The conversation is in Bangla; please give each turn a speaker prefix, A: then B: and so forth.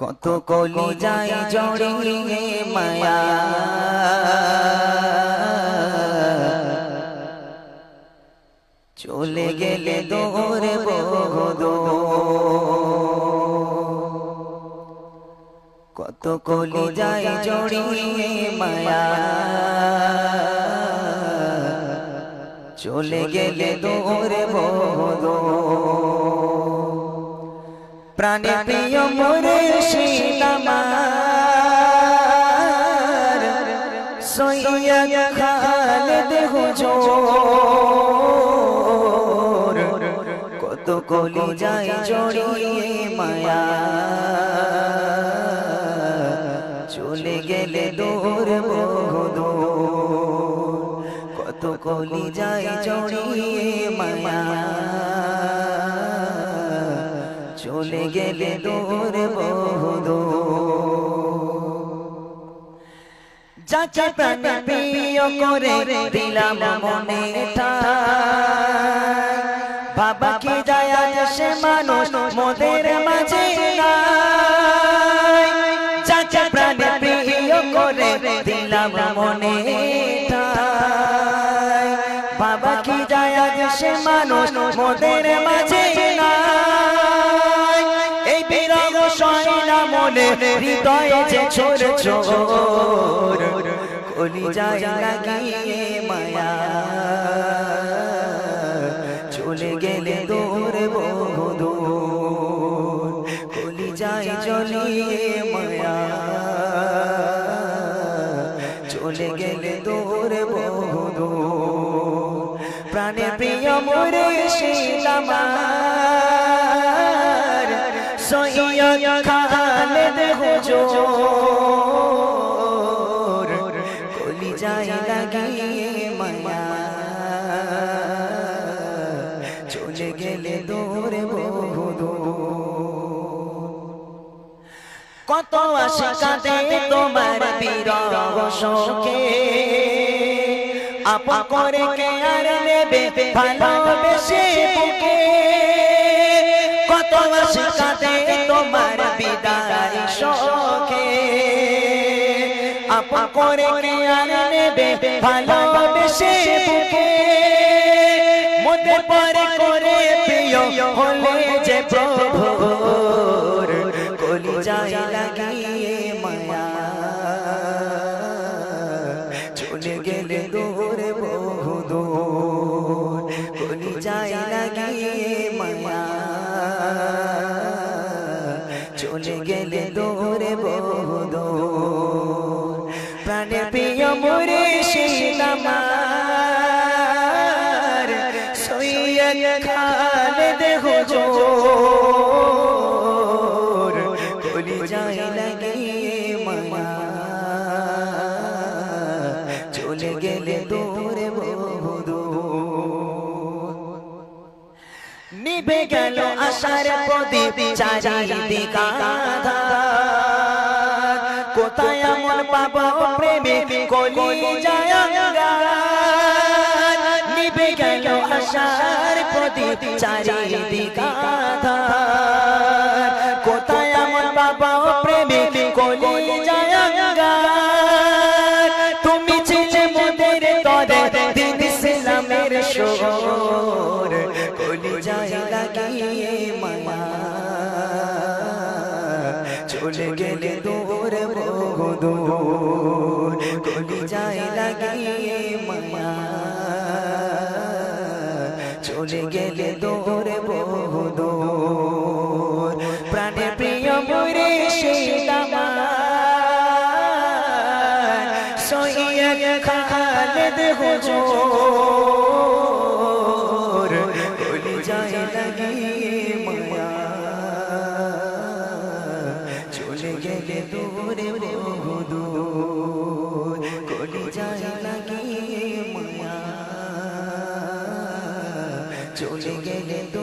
A: কত কলি যায় জড়িয়ে মায়া। চলে গেলে দৌড়ে বহুদ কত কলি যায় জড়িয়ে মায়া। চলে গেলে দৌড়ে বহুদ প্রাণে প্রিয় মোরে খালেদ হুজুর কত কলি যায় জড়িয়ে মায়া। চলে গেলে দূর বহুদূর কত কলি যায় জড়িয়ে মায়া। চলে গেলে দূর যাচা প্রাণ প্রিয় করে দিলাম মনে বাবা কি যায় সে মানুষ মোদের মাঝে যাচা প্রাণ প্রিয় করে দিলাম মনে বাবা কি যায় সে মানুষ মোদের মাঝে মনে হৃদয়ে যে ছোট ছোট কলি যায় লাগিয়ে মায়া। চলে গেলে দূরে বহুদূর কলি যায় চলিয়ে মায়া। চলে গেলে দূরে বহুদূর প্রাণে প্রিয় মরে শীতামার সৈয়দ খালেদ যায় লাগিয়ে মায়া। চলে গেলে দূরে বহুদূর। কত আশিকাতে তোমার বিরহ শোকে। আপন করে কে আর নেবে ভালোবেসে বুকে। কত আশিকাতে তোমার বিদায় শোকে। আপন করে কে আর নেবে? ভালোবেসে বুকে। মোদের পরে করে প্রিয় হলে যে প্রভুর কলি যায় লাগিয়ে মায়া। চলে গেলে দূরে বহুদূর কলি যায় লাগিয়ে মায়া। চলে গেলে দূরে মায়া। চলে গেলে নিবে গেল আশার প্রদীপ চারিদিক কোথায় প্রেমে নিবে গেল আশার প্রদীপ চারিদিক চলে গেলে দূর বহুদূর কলি যায় লাগিয়ে মায়া চলে গেলে দূর বহুদূর প্রাণে প্রিয় মরে শীতামার সৈয়দ খালেদ হুজুর চলে গেলে